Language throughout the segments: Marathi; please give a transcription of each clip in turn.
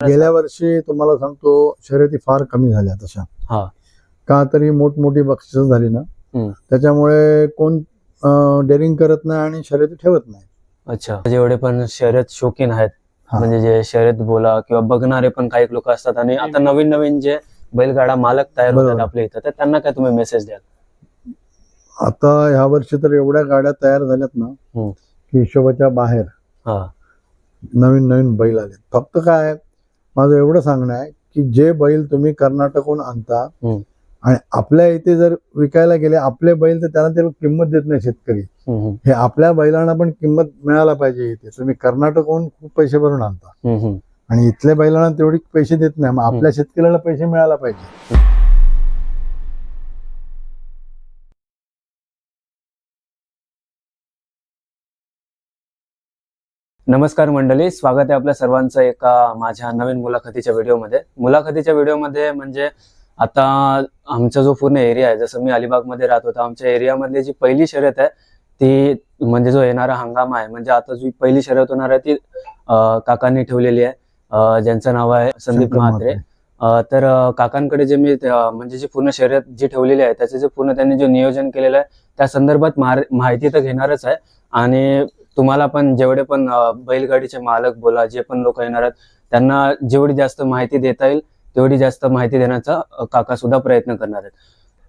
गेल्या वर्षी तुम्हाला सांगतो शर्यती फार कमी झाल्या तशा हा. का तरी मोठमोठी बक्षिस झाली ना. त्याच्यामुळे कोण डेअरिंग करत नाही आणि शर्यती ठेवत नाही अच्छा जेवढे पण शर्यत शौकीन आहेत हा. म्हणजे जे शर्यत बोला किंवा बघणारे पण काही लोक असतात आणि आता नवीन नवीन जे बैलगाडा मालक तयार होतात. आपल्या इथं तर त्यांना काय तुम्ही मेसेज द्याल आता ह्या वर्षी तर एवढ्या गाड्या तयार झाल्यात ना. की हिशोबाच्या बाहेर हा नवीन नवीन बैल आले फक्त काय माझं एवढं सांगणं आहे की जे बैल तुम्ही कर्नाटकहून आणता. आणि आपल्या इथे जर विकायला गेले आपले बैल तर त्यांना ते किंमत देत नाही शेतकरी. हे आपल्या बैलांना पण किंमत मिळायला पाहिजे इथे. तुम्ही कर्नाटकहून खूप पैसे भरून आणता. आणि इथल्या बैलांना तेवढी पैसे देत नाही मग आपल्या शेतकऱ्याला पैसे मिळायला पाहिजे. नमस्कार मंडळी स्वागत आहे आपल्या सर्वांचं एका माझ्या नवीन मुलाखतीच्या व्हिडिओमध्ये. मुलाखतीच्या व्हिडिओमध्ये म्हणजे आता आमचा जो पूर्ण एरिया आहे जसं मी अलिबागमध्ये राहत होतो आमच्या एरियामधली जी पहिली शर्यत आहे ती म्हणजे जो येणारा हंगाम आहे म्हणजे आता जी पहिली शर्यत होणार आहे ती काकांनी ठेवलेली आहे. ज्यांचं नाव आहे संदीप म्हात्रे. तर काकांकडे जे मी म्हणजे जी पूर्ण शर्यत जी ठेवलेली आहे त्याचे जे पूर्ण त्यांनी जे नियोजन केलेलं आहे त्या संदर्भात माहिती तर घेणारच आहे. आणि तुम्हाला पण जेवढे पण बैलगाडीचे मालक बोला जे पण लोक येणार आहेत त्यांना जेवढी जास्त माहिती देता येईल तेवढी जास्त माहिती देण्याचा काका सुद्धा प्रयत्न करणार आहेत.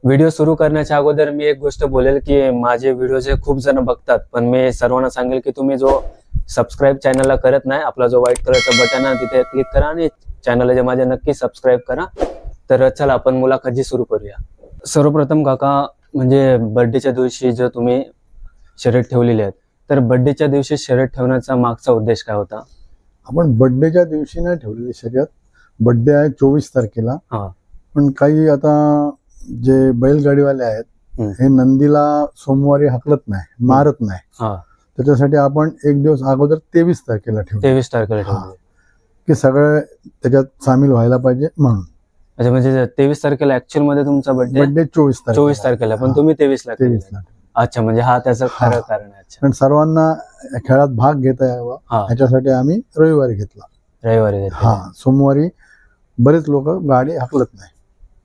व्हिडिओ सुरू करण्याच्या अगोदर मी एक गोष्ट बोलेल की माझे व्हिडिओ जे खूप जण बघतात पण मी सर्वांना सांगेल की तुम्ही जो सबस्क्राईब चॅनलला करत नाही आपला जो व्हाईट कलरचा बटन आहे तिथे क्लिक करा आणि चॅनलला जे माझ्या नक्की सबस्क्राईब करा. तर चला आपण मुलाखत जी सुरू करूया. सर्वप्रथम काका म्हणजे बर्थडेच्या दिवशी जे तुम्ही शर्यत ठेवलेली आहेत तर बर्थडेच्या दिवशी शर्यत ठेवण्याचा मागचा उद्देश काय होता आपण बर्थडेच्या दिवशी नाही ठेवलेली शर्यत बर्थडे आहे चोवीस तारखेला हा. पण काही आता जे बैलगाडीवाले आहेत हम्म. हे नंदीला सोमवारी हकलत नाही मारत नाही हा त्याच्यासाठी आपण एक दिवस अगोदर तेवीस तारखेला ठेवू तेवीस तारखेला हा. ठेवली की सगळे त्याच्यात सामील व्हायला पाहिजे म्हणून अच्छा म्हणजे तेवीस तारखेला ऍक्च्युअलमध्ये तुमचा बर्थडे बर्थडे चोवीस तारखेला चोवीस तारखेला पण. तुम्ही तेवीस ला तेवीस केलेला. अच्छा म्हणजे हा त्याचं खरं. कारण आहे. अच्छा. पण सर्वांना खेळात भाग घेता यावा. हा. ह्याच्यासाठी आम्ही रविवारी घेतला. रविवारी. हा सोमवारी बरेच लोक गाडी हकलत नाही.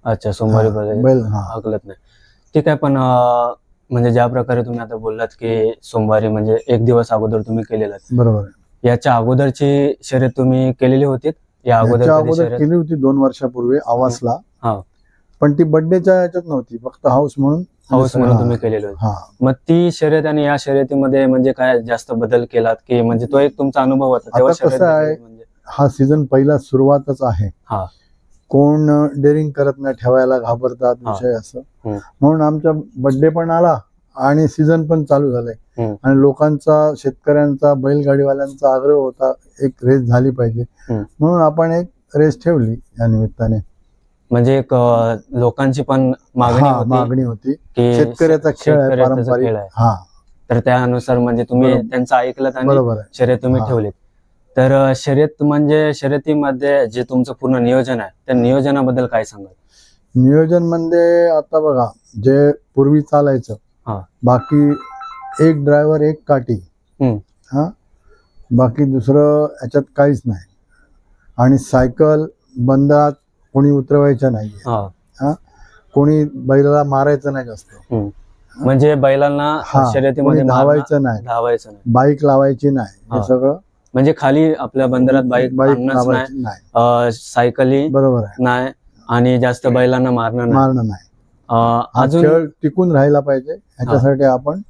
अच्छा सोमवारी हा, बैल हा. हकलत नाही. ठीक आहे पण अं, म्हणजे ज्या प्रकारे तुम्ही आता बोललात की सोमवारी म्हणजे एक दिवस अगोदर तुम्ही केलेलं बरोबर आहे. याच्या अगोदरची शर्यत तुम्ही केलेली होती? या अगोदर याच्या कधी अगोदर शर्यत? केली होती दोन वर्षापूर्वी आवासला. हा. पण ती बर्थडेच्या याच्यात नव्हती फक्त हाऊस म्हणून हाऊस म्हणून तुम्ही केलेली होती हा मग ती शर्यत आणि या शर्यतीमध्ये म्हणजे काय जास्त बदल केलात की म्हणजे तो एक तुमचा अनुभव होता आता तेव्हा कसं शर्यत आहे, म्हणजे हा सीझन पहिला सुरुवातच आहे हा. कोण डेअरिंग करत नाही ठेवायला घाबरतात हा. विषय असं हम्म. म्हणून आमचा बर्थडे पण आला आणि सीझन पण चालू झालंय हम्म. आणि लोकांचा शेतकऱ्यांचा बैलगाडीवाल्यांचा आग्रह होता एक रेस झाली पाहिजे हम्म. म्हणून आपण एक रेस ठेवली या निमित्ताने म्हणजे एक लोकांची पण मागणी हा होती मागणी होती की शेतकऱ्याचा खेळ आहे शेतकऱ्याचा पारंपरिक खेळ आहे. हा तर त्यानुसार म्हणजे तुम्ही बरोबर. त्यांचं ऐकलं आणि बरोबर आहे शर्यत तुम्ही हा. ठेवलीत तर अं, शर्यत म्हणजे शर्यतीमध्ये जे तुमचं पूर्ण नियोजन आहे त्या नियोजनाबद्दल काय सांगाल नियोजन म्हणजे आता बघा जे पूर्वी चालायचं. बाकी एक ड्रायव्हर एक काठी हम्म. हा बाकी दुसरं याच्यात काहीच नाही आणि सायकल बंदात कोणी उतरवायचं नाही हा. कोणी बैलाला मारायचं नाही जास्त. म्हणजे बैलांना हा, कोणी शर्यतीमध्ये मारणं- धावायचं नाही. धावायचं नाही. बाईक लावायची नाही. हा. हे. सगळं म्हणजे खाली आपल्या बंदरात बाईक बाईक आणणंच नाही. लावायची नाही. अं, सायकली बरोबर आहे. नाही आणि जास्त बैलांना मारणं नाही. मारणं नाही. अं, हा अजून खेळ टिकून राहायला पाहिजे. ह्याच्यासाठी आपण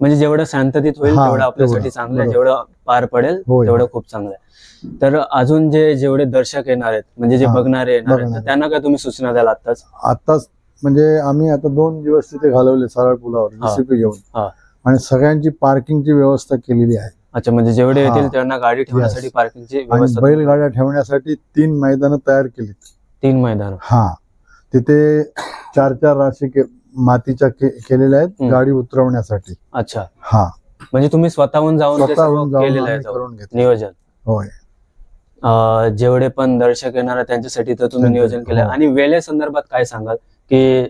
म्हणजे जेवढं शांततेत होईल हा, तेवढं आपल्यासाठी चांगलं आहे. जेवढं पार पडेल होय. तेवढं खूप चांगलं आहे तर अजून जे जेवढे दर्शक येणार आहेत म्हणजे जे हा, बघणारे येणार आहेत तर. त्यांना काय तुम्ही सूचना द्याल आताच आताच म्हणजे आम्ही आता दोन दिवस तिथे घालवले सरळ पुलावर हा. घेऊन हा. आणि सगळ्यांची पार्किंगची व्यवस्था केलेली आहे अच्छा म्हणजे जेवढे हा. येतील त्यांना गाडी ठेवण्यासाठी. पार्किंगची व्यवस्था बैलगाड्या ठेवण्यासाठी तीन मैदानं तयार केली तीन मैदान हा तिथे चार चार राशी मातीच्या के- केलेल्या आहेत. गाडी उतरवण्यासाठी अच्छा हा म्हणजे तुम्ही स्वतःहून जाऊन ते सर्व स्वतःहून जाऊन केलेलं आहे आम्ही जाऊन. करून घेतलं नियोजन होय अं, जेवढे पण दर्शक येणार आहेत त्यांच्यासाठी तर तुम्ही नियोजन केलं हो. आणि वेळे संदर्भात काय सांगाल की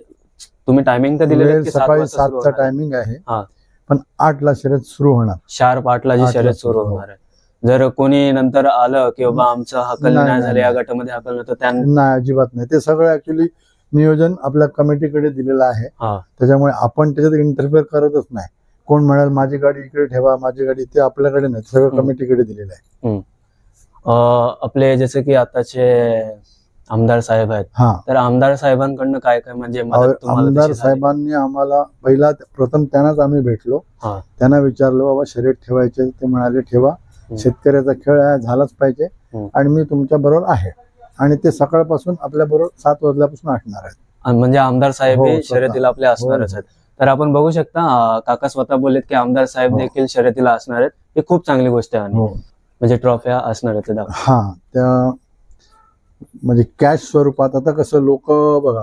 तुम्ही टायमिंग तर वेळ सात सकाळी सातचा? टायमिंग आहे हा. पण आठला शर्यत सुरू होणार शार्प आठला जी शर्यत सुरू सुरू होणार आहे जर कोणी नंतर आलं की बाबा आमचं हकल नाही, नाही झालं या नाही. गटामध्ये हकल तर त्यांना नाही अजिबात नाही ते सगळं ऍक्च्युली नियोजन आपल्या कमिटीकडे दिलेलं आहे. हा. त्याच्यामुळे आपण त्याच्यात इंटरफेअर करतच नाही. कोण म्हणाल माझी गाडी इकडे ठेवा माझी गाडी ते आपल्याकडे नाही. सगळं. कमिटीकडे दिलेलं आहे. अं, आपले जसे की आताचे आमदार साहेब आहेत. हा. तर आमदार साहेबांकडनं काय काय म्हणजे मदत आव- तुम्हाला आमदार झाली? साहेबांनी आम्हाला पहिला प्रथम त्यांनाच आम्ही भेटलो. हा. त्यांना विचारलो बाबा शर्यत ठेवायचे? ते म्हणाले ठेवा. शेतकऱ्याचा खेळ झालाच पाहिजे हम्म. आणि मी तुमच्या बरोबर आहे. आणि ते सकाळपासून आपल्या बरोबर सात वाजल्यापासून असणार आहेत म्हणजे आमदार साहेब हो, हे स्वतः. शर्यतीला आपले असणारच हो. आहेत तर आपण बघू शकता अं, काका स्वतः बोललेत की आमदार साहेब हो. देखील शर्यतीला असणार आहेत ही खूप चांगली गोष्ट आहे आणि हो म्हणजे ट्रॉफ्या असणार आहेत ते दाखव. हा त्या म्हणजे कॅश स्वरूपात आता कसं लोक बघा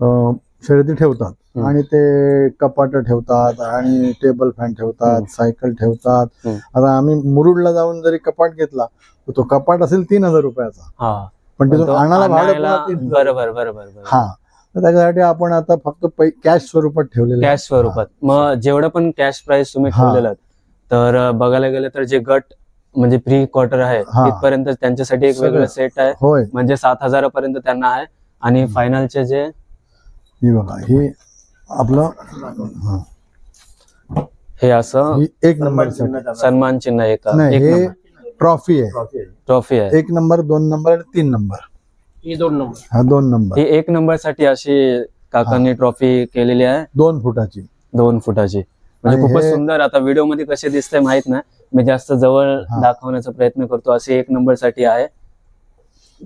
अं, शर्यती ठेवतात हम्म. आणि ते कपाट ठेवतात आणि टेबल फॅन ठेवतात हम्म. सायकल ठेवतात हम्म. आता आम्ही मुरुडला जाऊन जरी कपाट घेतला तो कपाट असेल तीन हजार रुपयाचा हा पण तिथून तो आणायला भाडं आणायला- पुन्हा 3,000. बरोबर बरोबर बरोबर हा त्याच्यासाठी आपण आता फक्त कॅश स्वरूपात ठेवलेलं आहे. कॅश स्वरूपात मग जेवढं पण कॅश प्राइस तुम्ही. ठेवलेलं तर बघायला गेलं तर जे गट म्हणजे प्री क्वार्टर आहे. तिथपर्यंत त्यांच्यासाठी एक. वेगळं सेट आहे होय म्हणजे सात हजारापर्यंत त्यांना आहे आणि. फायनलचे जे ही बघा ही आपलं हा. असं एक नंबर सन्मान चिन्ह एक ट्रॉफी आहे. ट्रॉफी आहे. एक नंबर दोन नंबर आणि तीन नंबर. ही दोन नंबर. हा दोन नंबर. ही एक नंबरसाठी अशी काकांनी ट्रॉफी केलेली आहे. दोन फुटाची. दोन फुटाची. म्हणजे आणि खूपच हे- सुंदर. आता व्हिडिओमध्ये कसे दिसतंय माहीत नाही. मी जास्त जवळ हा. दाखवण्याचा प्रयत्न करतो. असे एक नंबरसाठी आहे.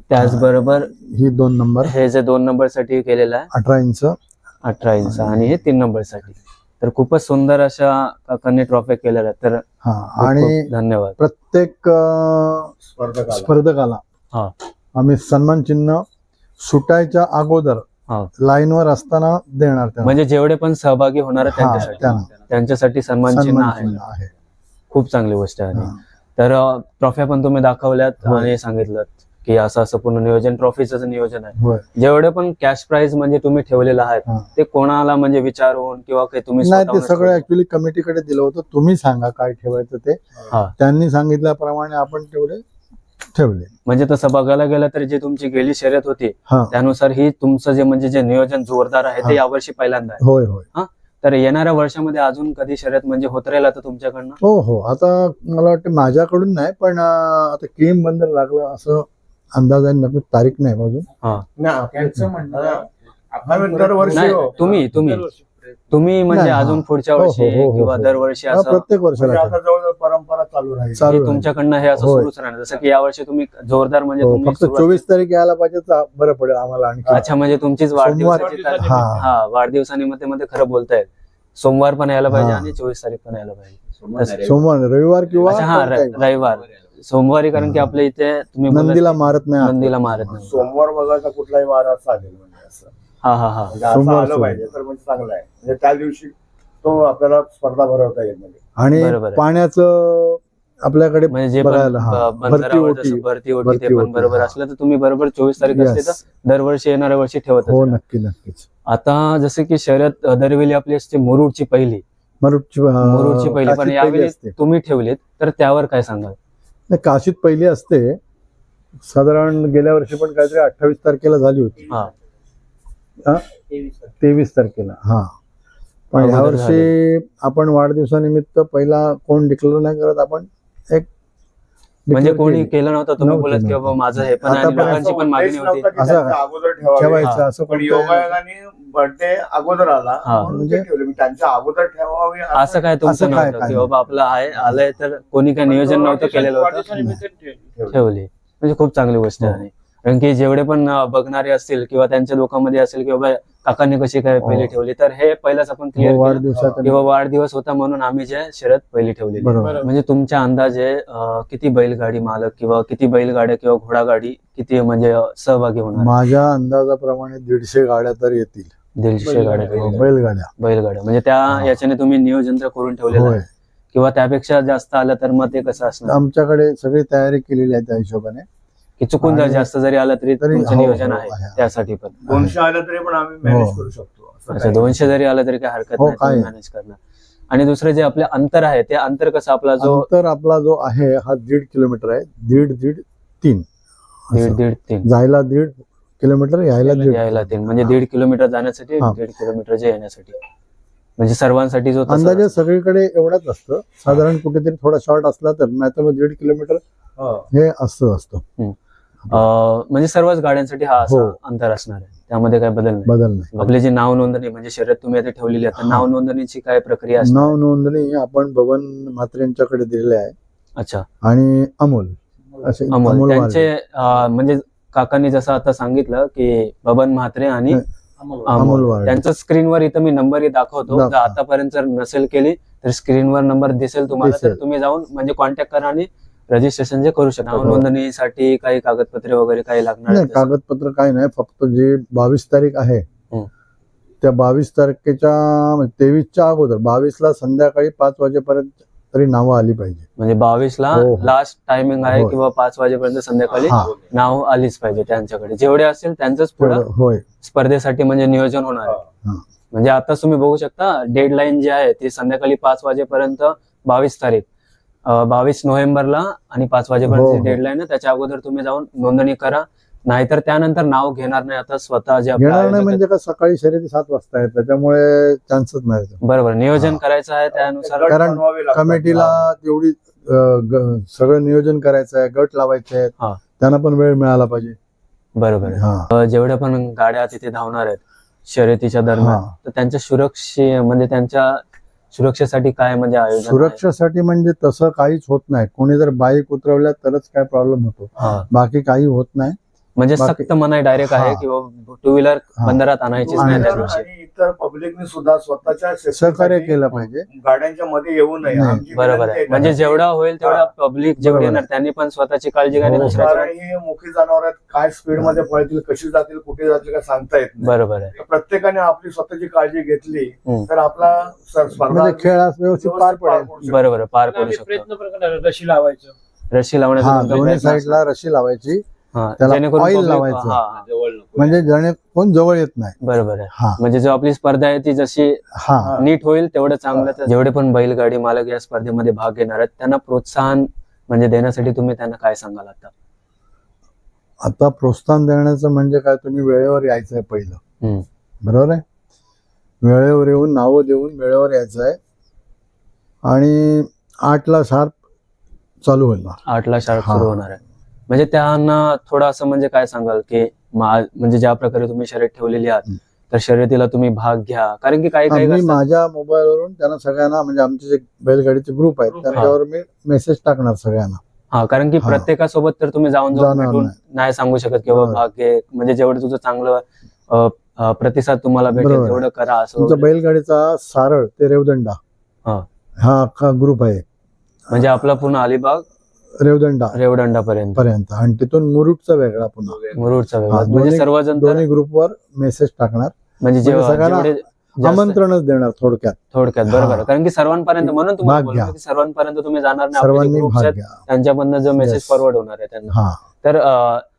त्याचबरोबर ही दोन नंबर. हे जे दोन नंबरसाठी केलेलं आहे. अठरा इंच. अठरा इंच. आणि हे तीन नंबरसाठी तर खूपच सुंदर अशा काकांनी ट्रॉफी केलेल्या आहेत तर हा आणि खूप धन्यवाद प्रत्येक स्पर्धकाला हा. आम्ही सन्मान चिन्ह सुटायच्या अगोदर हा. लाईनवर असताना देणार. म्हणजे जेवढे पण सहभागी होणार आहेत हा, त्यांच्यासाठी. त्यांच्यासाठी सन्मान चिन्ह आहे खूप चांगली गोष्ट आहे हा. तर ट्रॉफ्या पण तुम्ही दाखवल्यात होय. आणि सांगितलं की असं असं पूर्ण नियोजन ट्रॉफीचं नियोजन आहे. जेवढे पण कॅश प्राइज म्हणजे तुम्ही ठेवलेलं आहे. ते कोणाला म्हणजे विचारून किंवा काही तुम्ही नाही ते सगळं? ऍक्च्युली कमिटीकडे दिलं होतं. तुम्ही सांगा काय ठेवायचं ते. त्यांनी सांगितल्याप्रमाणे आपण तेवढे ठेवले. म्हणजे तसं बघायला गेलं तर जी तुमची गेली शर्यत होती त्यानुसार ही तुमचं जे म्हणजे जे नियोजन जोरदार आहे. ते यावर्षी पहिल्यांदा आहे. होय होय. तर येणाऱ्या वर्षामध्ये अजून कधी शर्यत म्हणजे होत राहील आता तुमच्याकडनं? हो हो. आता मला वाटतं माझ्याकडून नाही पण आता केम बंदर लागलं असं अंदाज आहे नक्की तारीख नाही अजून नाही हो. तुम्ही तुम्ही. तुम्ही म्हणजे नाही, हा. अजून पुढच्या हो, हो, वर्षी हो, हो, किंवा हो. दरवर्षी हा, असं प्रत्येक वर्षाला म्हणजे. आता जवळजवळ परंपरा चालू राहील चालू की राहील. तुमच्याकडनं हे असं होय. सुरूच राहणार जसं की यावर्षी तुम्ही जोरदार म्हणजे हो, तुम्ही फक्त सुरुवात- चोवीस तारीख यायला पाहिजे तर बरं पडेल आम्हाला आणखी अच्छा म्हणजे तुमचीच सोमवार- वाढदिवसाची तारीख- हा. हा वाढदिवसानिमित्त मध्ये खरं बोलतायत सोमवार पण यायला पाहिजे हा. आणि चोवीस तारीख पण यायला पाहिजे सोमवार रविवार किंवा अच्छा हा कोणताही. र- रविवार सोमवारी कारण की. आपल्या इथे तुम्ही बोललात नंदीला मारत नाही नंदीला मारत नाही सोमवार वगळता कुठलाही वार चालेल म्हणजे असं हा हा हा म्हणजे असं सोमवार आलं सोडून. पाहिजे तर म्हणजे चांगलं आहे म्हणजे त्या दिवशी तो आपल्याला स्पर्धा भरवता येईल म्हणजे आणि आहे. पाण्याचं आपल्याकडे म्हणजे जे पण बघायला, हा. ब- भरती बंदरावर ओटी. जसं भरती ओटी भरती ते पण ओटी, बरोबर हा. असलं तर तुम्ही बरोबर चोवीस तारीख असली तर. दरवर्षी येणाऱ्या वर्षी ठेवत हो असाल. नक्की नक्कीच आता जसे की शर्यत अ, दरवेळी आपली असते मुरुडची पहिली मरुडची अं, मुरुडची पहिली पण यावेळी असते तुम्ही ठेवलीत तर त्यावर काय सांगाल नाही, काशीत पहिली असते. साधारण गेल्या वर्षी पण काहीतरी अठ्ठावीस तारखेला झाली होती. हा. हा? तेवीस तारखेला. हा. पण ह्या वर्षी आपण वाढदिवसानिमित्त पहिला कोण डिक्लेअर नाही करत आपण एक म्हणजे कोणी केली. नव्हतं तुम्ही नव्हतं, बोलत की बाबा नव्हतं. माझं हे पण आहे आणि लोकांची पण मागणी होती की असं? अगोदर ठेवावे ठेवायचं हा. असं पण कोणतं- योगायोगाने बर्थडे अगोदर आला हा. म्हणून म्हणजे- ते ठेवले मी त्यांच्या अगोदर ठेवावे असं काय असं तुमचं काय- नव्हतं काय की बाबा आपलं आहे आलंय तर कोणी काय नियोजन नव्हतं केलेलं होतं ठेवले. म्हणजे खूप चांगली गोष्ट आहे हो. आणि कारण की जेवढे पण अ, बघणारे असतील किंवा त्यांच्या लोकांमध्ये असेल की बाबा काकांनी कशी काय पहिली हो. ठेवली? तर हे पहिलाच आपण क्लिअर किंवा वाढदिवस होता म्हणून आम्ही जे शर्यत पहिली बरोबर. म्हणजे तुमच्या अंदाजे किती बैलगाडी मालक किंवा किती बैलगाड्या किंवा घोडागाडी किती म्हणजे सहभागी होणार? माझ्या अंदाजाप्रमाणे दीडशे गाड्या तर येतील. दीडशे. गाड्या हो, बैलगाड्या. बैलगाड्या. म्हणजे त्या. याच्याने तुम्ही नियोजन तर करून ठेवलेलं आहे. किंवा त्यापेक्षा जास्त आलं तर मग ते कसं असणार? आमच्याकडे सगळी तयारी केलेली आहे त्या हिशोबाने. की चुकून जर जास्त जरी आलं तरी तरी तुमचं हो, नियोजन हो, आहे. त्यासाठी पण दोनशे आलं तरी पण आम्ही मॅनेज हो. करू शकतो अच्छा दोनशे जरी आलं तरी काही हरकत नाही काय? मॅनेज करणं आणि दुसरं जे आपले अंतर आहे ते अंतर कसं आपला जो अंतर आपला जो आहे हा दीड किलोमीटर आहे दीड दीड तीन दीड. दीड तीन जायला दीड किलोमीटर यायला दीड यायला तीन म्हणजे दीड किलोमीटर जाण्यासाठी. दीड किलोमीटरच्या येण्यासाठी म्हणजे सर्वांसाठी जो तसा- अंदाजे सगळीकडे एवढंच असतं साधारण कुठेतरी थोडा शॉर्ट असला तर नाही तर मग दीड किलोमीटर हा. असतं असतं म्हणजे सर्वच गाड्यांसाठी हा असा हो. अंतर असणार आहे. त्यामध्ये काय बदल नाही. बदल नाही. आपली जी नाव नोंदणी म्हणजे शर्यत तुम्ही आता ठेवलेली आहे तर हा. नाव नोंदणीची काय प्रक्रिया असणार? नाव नोंदणी आपण बबन म्हात्रे यांच्याकडे दिलेले आहे. अच्छा. आणि अमोल. असे अमोल. अमोल त्यांचे अं, म्हणजे काकांनी जसं आता सांगितलं की बबन म्हात्रे आणि नाही, अमोल. त्यांच्या स्क्रीनवर इथं मी नंबरही दाखवतो. दाखवा. जर आतापर्यंत जर नसेल केली तर स्क्रीनवर नंबर दिसेल तुम्हाला तर दिसेल. तुम्ही जाऊन म्हणजे कॉन्टॅक्ट करा आणि रजिस्ट्रेशन जे करू शकता हो. नोंदणीसाठी काही कागदपत्रे वगैरे काही लागणार नाही? कागदपत्र काही नाही फक्त जे बावीस तारीख आहे. त्या बावीस तारखेच्या तेवीसच्या अगोदर बावीसला संध्याकाळी पाच वाजेपर्यंत तरी नावं आली पाहिजे म्हणजे बावीस ला हो, हो. लास्ट टायमिंग आहे होय. किंवा पाच वाजेपर्यंत संध्याकाळी हा नाव आलीच पाहिजे त्यांच्याकडे जेवढे असेल त्यांचंच पुढे तेवढं होय स्पर्धेसाठी म्हणजे नियोजन होणार आहे हा. म्हणजे आता तुम्ही बघू शकता डेडलाईन जी आहे ती संध्याकाळी पाच वाजेपर्यंत बावीस तारीख बावीस नोव्हेंबरला आणि पाच हो, वाजेपर्यंत हो. डेडलाईन आहे त्याच्या अगोदर तुम्ही जाऊन नोंदणी करा नाहीतर त्यानंतर नाव घेणार नाही आता स्वतः जे घेणार नाही म्हणजे का सकाळी शर्यती सात वाजता आहे त्याच्यामुळे चान्सच नाही बरोबर नियोजन हा. करायचं आहे त्यानुसार कारण. कमिटीला तेवढी सगळं नियोजन करायचं आहे गट लावायचे आहेत हा. त्यांना पण वेळ मिळाला पाहिजे बरोबर. हा जेवढ्या पण गाड्या तिथे धावणार आहेत शर्यतीच्या दरम्यान हा. तर त्यांच्या सुरक्षे म्हणजे त्यांच्या सुरक्षेसाठी काय म्हणजे आयोजन आहे? सुरक्षेसाठी म्हणजे तसं काहीच होत नाही कोणी जर बाईक उतरवल्या तरच काय प्रॉब्लेम होतो हा. बाकी काही होत नाही म्हणजे सक्त मनाई डायरेक्ट आहे हा. किंवा टू व्हीलर हा. बंदरात आणायचीच नाही त्या दिवशी इतर पब्लिकने सुद्धा स्वतःच्या सहकार्य केलं पाहिजे गाड्यांच्या मध्ये येऊ नये बरोबर आहे म्हणजे. जेवढा होईल तेवढा हा. पब्लिक जेवढे येणार. त्यांनी पण स्वतःची काळजी घ्यावी हो, ही मुखी जनावर काय स्पीडमध्ये पळतील कशी जातील कुठे जातील का सांगता येत नाही बरोबर आहे प्रत्येकाने आपली स्वतःची काळजी घेतली हम्म. तर आपला म्हणजे खेळ व्यवस्थित पार पडेल. बरोबर पार पडू शकतो रशी लावायचं रशी हा लावण्याचा. साईडला रशी लावायची हा, त्याला public- लावायचं. म्हणजे जणे कोण जवळ येत नाही. बरोबर आहे. हा. म्हणजे जो आपली स्पर्धा आहे ती जशी हा. नीट होईल तेवढं चांगलं जेवढे पण बैलगाडी मालक या स्पर्धेमध्ये भाग घेणार आहेत त्यांना प्रोत्साहन म्हणजे देण्यासाठी तुम्ही त्यांना काय सांगाल आता? आता प्रोत्साहन देण्याचं म्हणजे काय तुम्ही वेळेवर यायचं आहे पहिलं. बरोबर आहे? वेळेवर येऊन नावं देऊन वेळेवर यायचं आहे आणि आठला शार्प चालू होईल आठला हा. सुरू होणार आहे. म्हणजे त्यांना थोडं असं म्हणजे काय सांगाल की म्हणजे ज्या प्रकारे तुम्ही शर्यत ठेवलेली आहात. तर शर्यतीला तुम्ही भाग घ्या कारण की काही काही माझ्या मोबाईलवरून त्यांना सगळ्यांना म्हणजे आमचे जे बैलगाडीचे ग्रुप आहेत त्यांच्यावर मी मेसेज टाकणार सगळ्यांना हा कारण की. प्रत्येकासोबत तर तुम्ही जाऊन जाऊन नाही. सांगू शकत किंवा. भाग घे म्हणजे जेवढं तुझं चांगलं प्रतिसाद तुम्हाला भेटेल. तेवढं करा असं तुमचा. बैलगाडीचा सारळ ते रेवदंडा हा. हा ग्रुप आहे म्हणजे आपला पूर्ण अलिबाग रेवदंडा रेवदंडापर्यंत. पर्यंत. आणि तिथून मुरुडचा वेगळा पुन्हा. मुरुडचा वेगळा. म्हणजे सर्वजण दोन्ही ग्रुपवर मेसेज टाकणार. म्हणजे जेव्हा सगळ्यांना आमंत्रणच देणार थोडक्यात. थोडक्यात बरोबर. कारण की सर्वांपर्यंत म्हणून तुम्हाला सर्वांपर्यंत तुम्ही जाणार नाही. त्यांच्यामधनं जो मेसेज. फॉरवर्ड होणार आहे त्यांना. तर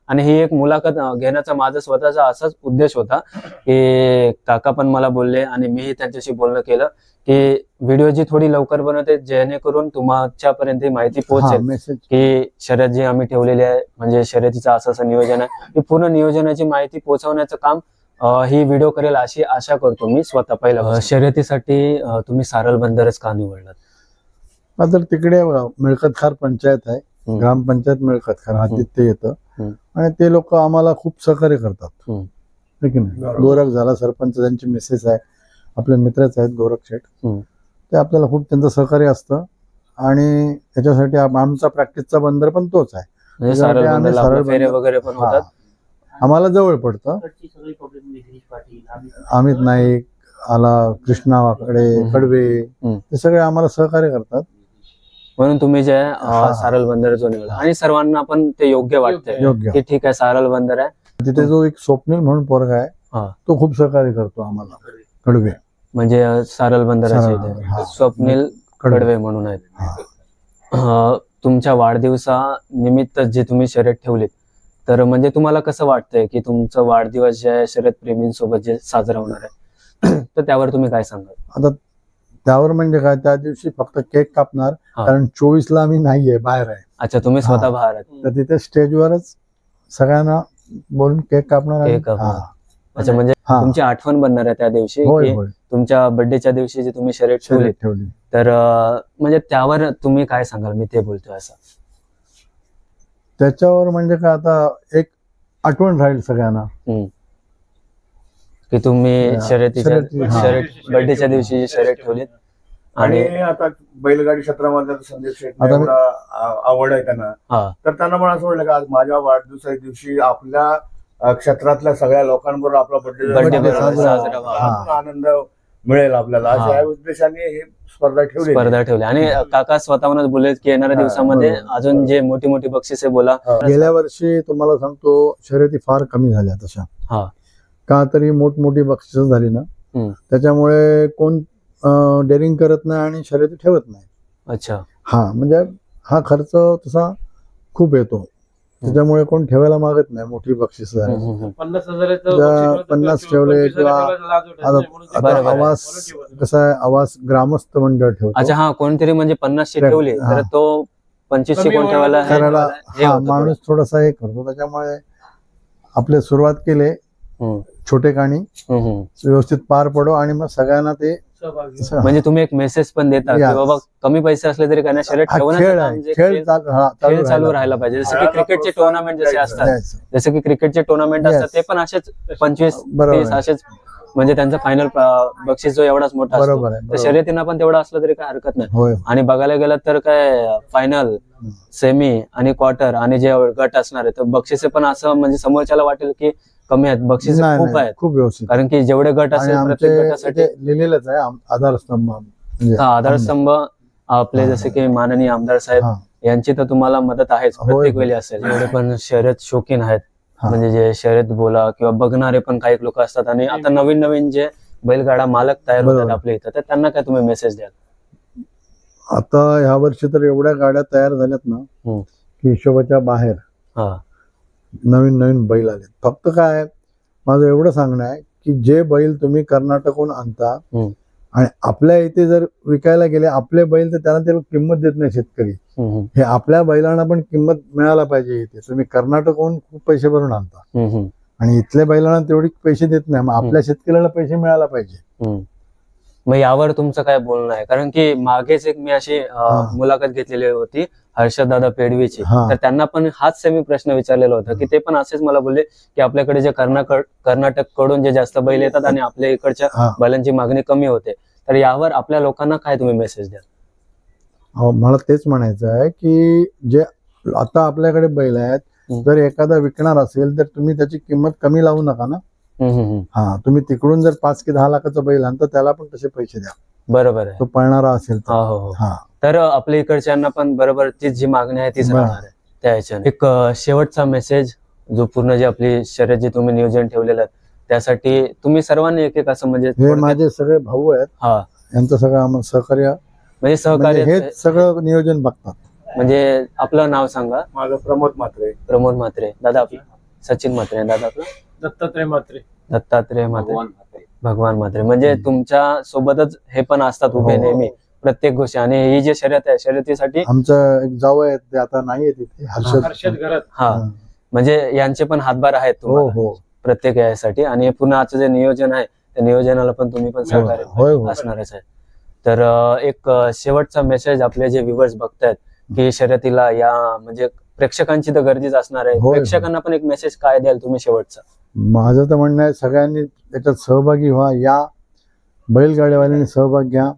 आणि ही एक मुलाखत घेण्याचा माझा स्वतःचा असाच उद्देश होता की काका पण मला बोलले आणि मीही त्यांच्याशी बोलणं केलं. की व्हिडिओ जी थोडी लवकर बनवते जेणेकरून तुमच्यापर्यंत ही माहिती पोहोचेल. की शर्यत जी आम्ही ठेवलेली आहे म्हणजे शर्यतीचं असं असं नियोजन आहे. ही पूर्ण नियोजनाची माहिती पोहोचवण्याचं काम ही व्हिडिओ करेल अशी आशा करतो मी स्वतः पहिला शर्यतीसाठी तुम्ही सारल बंदरच का निवडलात? तर तिकडे बघा, मिळकतखार पंचायत आहे. ग्रामपंचायत मिळकतखार हातीत ते येतं. आणि ते लोक आम्हाला खूप सहकार्य करतात. है. गोरख झाला सरपंच त्यांची मिसेस आहे. आपले मित्रच आहेत गोरख शेठ. ते आपल्याला खूप त्यांचं सहकार्य असतं आणि त्याच्यासाठी आम- आमचा प्रॅक्टिसचा बंदर पण तोच आहे म्हणजे वगैरे पण होतात हा. आम्हाला जवळ पडतं अमित नाईक आला कृष्णा वाकडे. कडवे. ते सगळे आम्हाला सहकार्य करतात म्हणून तुम्ही जे. सारल बंदर जो निवडला आणि सर्वांना पण ते योग्य वाटतंय योग्य की ठीक आहे सारल बंदर आहे तिथे जो एक स्वप्नील म्हणून पोरगा आहे. तो खूप सहकार्य करतो आम्हाला कडवे म्हणजे सारल बंदराचे सारल इथे बंदर, हा. स्वप्नील कडवे म्हणून आहेत हा. अ, तुमच्या वाढदिवसा निमित्त जे तुम्ही शर्यत ठेवलीत तर म्हणजे तुम्हाला कसं वाटतंय की तुमचा वाढदिवस जे आहे शर्यत प्रेमींसोबत जे साजरा होणार आहे तर त्यावर तुम्ही काय सांगाल आता त्यावर म्हणजे काय त्या दिवशी फक्त केक कापणार हा. कारण चोवीसला आम्ही नाहीये बाहेर आहे अच्छा तुम्ही स्वतः हा. बाहेर आहात तर तिथे स्टेजवरच सगळ्यांना बोलून केक कापणार आणि- कापणार. हा. अच्छा म्हणजे हा. तुमची आठवण बनणार आहे त्या दिवशी होय की होय. तुमच्या बर्थडेच्या दिवशी जी तुम्ही शर्यत ठेवली शर्यत ठेवली. तर अं, म्हणजे त्यावर तुम्ही काय सांगाल? मी ते बोलतोय असं. त्याच्यावर म्हणजे काय आता एक आठवण राहील सगळ्यांना. की तुम्ही हा, शर्यतीच्या शर्यती, हा. शर्यत बर्थडेच्या दिवशी जी शर्यत ठेवलीत. आणि आणि आता बैलगाडी क्षेत्रामध्ये आता संदीप आता मी- आ- आवड आहे त्यांना. हा. तर त्यांना पण असं वाटलं की आज माझ्या वाढदिवसाच्या दिवशी आपल्या क्षेत्रातल्या सगळ्या लोकांबरोबर आपला बर्थडे साजरा व्हावा. आनंद मिळेल आपल्याला. हा. अशा या उद्देशाने ही स्पर्धा ठेवली स्पर्धा ठेवली. आणि काका स्वतःहूनच बोलले की येणाऱ्या हा, दिवसामध्ये बरोबर. अजून जे मोठी मोठी बक्षिसे बोला. गेल्या वर्षी तुम्हाला सांगतो शर्यती फार कमी झाल्या तशा. हा. का तरी मोठमोठी बक्षिस झाली ना. त्याच्यामुळे कोण डेअरिंग करत नाही आणि शर्यती ठेवत नाही. अच्छा. हा म्हणजे हा खर्च तसा खूप येतो. त्याच्यामुळे कोण ठेवायला मागत नाही मोठी बक्षिस. पन्नास हजाराचं पन्नास ठेवले किंवा. आवाज. कसा आहे आवाज ग्रामस्थ मंडळ ठेवतो अच्छा हा कोणतरी म्हणजे पन्नासशे हा. ठेवली तर तो पंचवीसशे कोण ठेवायला. हे करायला माणूस थोडासा हे करतो त्याच्यामुळे आपले सुरुवात केले छोटे काणी. व्यवस्थित पार पडो आणि मग सगळ्यांना ते म्हणजे तुम्ही एक मेसेज पण देता की. बाबा कमी पैसे असले तरी शर्यत हा ठेवण्याचं चाल- राहायला पाहिजे जसं की क्रिकेटचे टुर्नामेंट जसे. असतात. जसं की क्रिकेटचे टुर्नामेंट. असतात ते पण असेच पंचवीस तीस. असेच म्हणजे त्यांचा फायनल बक्षीस जो एवढाच मोठा असतो तर. शर्यतीनं पण तेवढा असलं तरी काय हरकत नाही आणि बघायला गेलं तर काय फायनल सेमी आणि क्वार्टर आणि जे गट असणार आहे तर बक्षिसे पण असं म्हणजे समोरच्याला वाटेल की कमी आहेत बक्षिसे नाही, खूप नाही, आहेत खूप व्यवस्थित कारण की जेवढे गट आणि असेल आमचे प्रत्येक गटासाठी इथे लिहिलेलंच आहे आम- आधारस्तंभ म्हणजे हा आधारस्तंभ आपले हा. जसे की माननीय आमदार साहेब हा. यांची तर तुम्हाला मदत आहेच होय, प्रत्येक. वेळी असेल जेवढे पण शर्यत शौकीन आहेत हा. म्हणजे जे शर्यत बोला किंवा बघणारे पण काही लोक असतात आणि आता नवीन नवीन जे बैलगाडा मालक तयार होतात बरोबर. आपल्या इथं तर त्यांना काय तुम्ही मेसेज द्याल आता ह्या वर्षी तर एवढ्या गाड्या तयार झाल्यात ना हम्म. की हिशोबाच्या बाहेर हा नवीन नवीन बैल आले फक्त काय माझं एवढं सांगणं आहे की जे बैल तुम्ही कर्नाटकहून आणता. आणि आपल्या इथे जर विकायला गेले आपले बैल तर त्यांना त्याला किंमत देत नाही शेतकरी. हे आपल्या बैलांना पण किंमत मिळायला पाहिजे इथे. तुम्ही कर्नाटकहून खूप पैसे भरून आणता. आणि इथल्या बैलांना तेवढी पैसे देत नाही मग आपल्या शेतकऱ्याला पैसे मिळायला पाहिजे. मग यावर तुमचं काय बोलणं आहे? कारण की मागेच एक मी अशी. मुलाखत घेतलेली होती. हर्षदादा पेडवीची हा. तर त्यांना पण हाच सेमी प्रश्न विचारलेला होता की ते पण असेच मला बोलले की आपल्याकडे जे कर्नाटक कर्नाटककडून जे जास्त बैल येतात आणि आपल्या इकडच्या हा. बैलांची मागणी कमी होते. तर यावर आपल्या लोकांना काय तुम्ही मेसेज द्या अहो, मला तेच म्हणायचं आहे की जे आता आपल्याकडे बैल आहेत हम्म. जर एखादा विकणार असेल तर तुम्ही त्याची किंमत कमी लावू नका ना. हा तुम्ही तिकडून जर पाच की दहा लाखाचा बैल आणता त्याला पण तसे पैसे द्या. बरोबर आहे. तो पळणारा असेल तर. हा हो हो. हा. तर आपल्या इकडच्यांना पण बरोबर तीच जी मागणी आहे तीच बरं. राहणार आहे. त्या ह्याच्याने. एक अं, शेवटचा मेसेज जो पूर्ण जी आपली शर्यत जी तुम्ही नियोजन ठेवलेलं आहे त्यासाठी तुम्ही सर्वांनी एक एक असं म्हणजे हे थोडक्यात- माझे सगळे भाऊ आहेत. हा. यांचं सगळं आम्हाला सहकार्य म्हणजे म्हणजे सहकार्य हे सगळं नियोजन बघतात. म्हणजे आपलं नाव सांगा. माझं प्रमोद मात्रे प्रमोद म्हात्रे. दादा आपलं? सचिन म्हात्रे. दादा आपलं? दत्तात्रय मात्रे दत्तात्रय म्हात्रे. भगवान म्हात्रे. म्हणजे तुमच्या सोबतच हे पण असतात उभे हो. नेहमी. प्रत्येक गोष्टी. आणि ही जी शर्यत आहे शर्यतीसाठी आमचं एक जावं आहेत ते आता नाही आहेत इथे हर्षद. हर्षद घरात. हा. हा. म्हणजे यांचे पण हातभार आहेत हो तुम्हाला. हो. प्रत्येक यासाठी. आणि पुन्हा आजचं जे नियोजन आहे त्या नियोजनाला पण तुम्ही पण सहकार्य होय हो असणारच आहे. तर अं, एक अं, शेवटचा मेसेज आपले जे व्ह्युअर्स बघतायत की शर्यतीला या म्हणजे प्रेक्षकांची तर गर्दीच असणार आहे. होय. प्रेक्षकांना पण एक मेसेज काय द्याल तुम्ही शेवटचा? माझं तर म्हणणं आहे सगळ्यांनी त्याच्यात सहभागी व्हा. या बैलगाड्यावाल्यांनी सहभाग घ्या.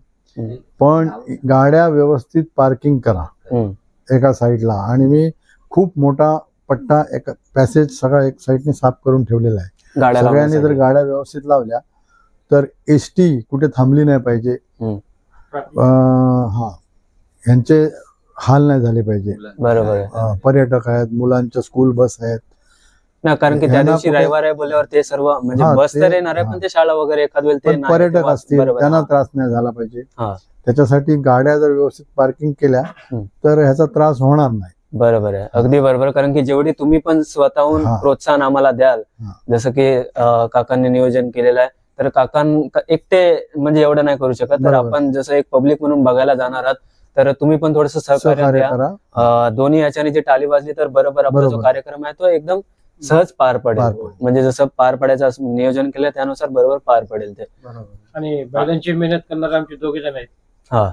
पण गाड्या व्यवस्थित पार्किंग करा. एका साईडला. आणि मी खूप मोठा पट्टा एका पॅसेज सगळा एक साईडने साफ करून ठेवलेला आहे. सगळ्यांनी जर. गाड्या व्यवस्थित लावल्या तर एस टी कुठे थांबली नाही पाहिजे. हा. यांचे हाल नाही झाले पाहिजे. बरोबर पर्यटक आहेत मुलांच्या स्कूल बस आहेत. ना कारण की त्या दिवशी रविवार आहे बोलल्यावर ते सर्व म्हणजे बस तर येणार आहे पण. ते शाळा वगैरे एखाद वेळ पर्यटक असतील त्यांना. त्रास नाही झाला पाहिजे. त्याच्यासाठी गाड्या जर व्यवस्थित पार्किंग केल्या. तर ह्याचा त्रास होणार नाही बरोबर आहे अगदी बरोबर कारण की जेवढी तुम्ही पण स्वतःहून. प्रोत्साहन आम्हाला द्याल. जसं की काकांनी नियोजन केलेलं आहे तर काकां एकटे म्हणजे एवढं नाही करू शकत तर. आपण जसं एक पब्लिक म्हणून बघायला जाणार आहात तर तुम्ही पण थोडस सहकार्य द्या दोन्ही याच्याने जी टाळी वाजली तर बरोबर आपला जो. कार्यक्रम आहे तो एकदम सहज पार पडेल. म्हणजे जसं पार पडायचं नियोजन केलं त्यानुसार बरोबर पार पडेल ते आणि बैलांची मेहनत करणारे आमचे दोघे जण आहेत हा.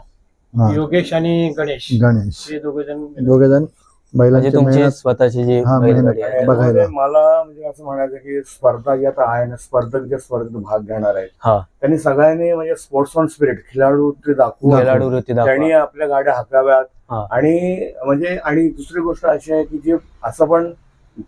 हा. योगेश आणि गणेश. गणेश. हे दोघे जण दोघे जण म्हणजे बैलांची तुमची मेहनत स्वतःची जी हा, बैलगाडी आहे. बघायला. म्हणजे मला म्हणजे असं म्हणायचं की स्पर्धा जी आता आहे ना स्पर्धक जे स्पर्धेत भाग घेणार आहेत हा. त्यांनी सगळ्यांनी म्हणजे स्पोर्ट्समन स्पिरिट खेळाडू ते दाखवून खेळाडू वृत्ती त्यांनी आपल्या गाड्या हाकाव्यात. हा. आणि म्हणजे आणि दुसरी गोष्ट अशी आहे की जे असं पण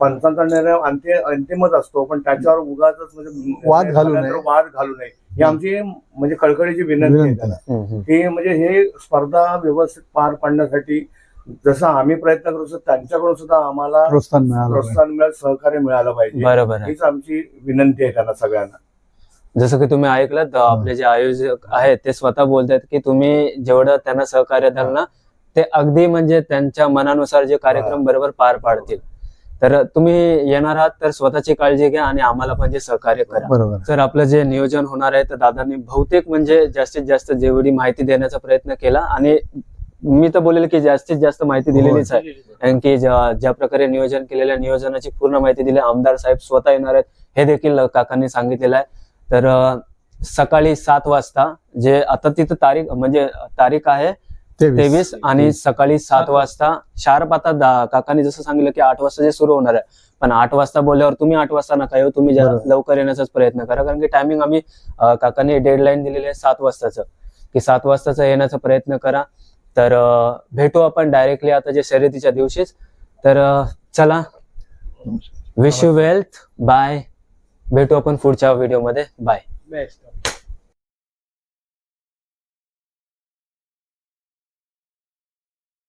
पंचांचा निर्णय अंतिम अंतिमच असतो पण त्याच्यावर उगाच म्हणजे वाद घालू नये. वाद घालू नये. ही आमची म्हणजे कळकळीची विनंती आहे. हम्म. की म्हणजे हे स्पर्धा व्यवस्थित पार पाडण्यासाठी जसं आम्ही प्रयत्न करू शकतो त्यांच्याकडून सुद्धा आम्हाला प्रोत्साहन मिळालं सहकार्य मिळालं पाहिजे. बरोबर हीच आमची विनंती आहे त्यांना सगळ्यांना. जसं की तुम्ही ऐकलं आपले जे आयोजक आहेत ते स्वतः बोलतात की तुम्ही जेवढं त्यांना सहकार्य द्याल ना ते अगदी म्हणजे त्यांच्या मनानुसार जे कार्यक्रम बरोबर पार पाडतील. तर तुम्ही येणार आहात तर स्वतःची काळजी घ्या आणि आम्हाला पण जे सहकार्य करा. बरोबर. तर आपलं जे नियोजन होणार आहे तर दादांनी बहुतेक म्हणजे जास्तीत जास्त जेवढी माहिती देण्याचा प्रयत्न केला आणि मी तर बोलेल की जास्तीत जास्त माहिती दिलेलीच आहे. कारण की ज्या प्रकारे नियोजन केलेल्या नियोजनाची पूर्ण माहिती दिली आमदार साहेब स्वतः येणार आहेत हे देखील काकांनी सांगितलेलं आहे. तर सकाळी सात वाजता जे आता तिथं तारीख म्हणजे तारीख आहे तेवीस. आणि सकाळी सात वाजता शार्प आता काकांनी जसं सांगितलं की आठ वाजता जे सुरू होणार आहे पण आठ वाजता बोलल्यावर तुम्ही आठ वाजता नका येऊ तुम्ही. लवकर येण्याचाच प्रयत्न करा. कारण की टायमिंग आम्ही काकांनी डेडलाईन दिलेली आहे सात वाजताचं. की सात वाजताचा येण्याचा प्रयत्न करा. तर भेटू आपण डायरेक्टली आता जे शर्यतीच्या दिवशीच. तर चला. विश यू वेल्थ बाय भेटू आपण पुढच्या व्हिडिओमध्ये बाय बेस्ट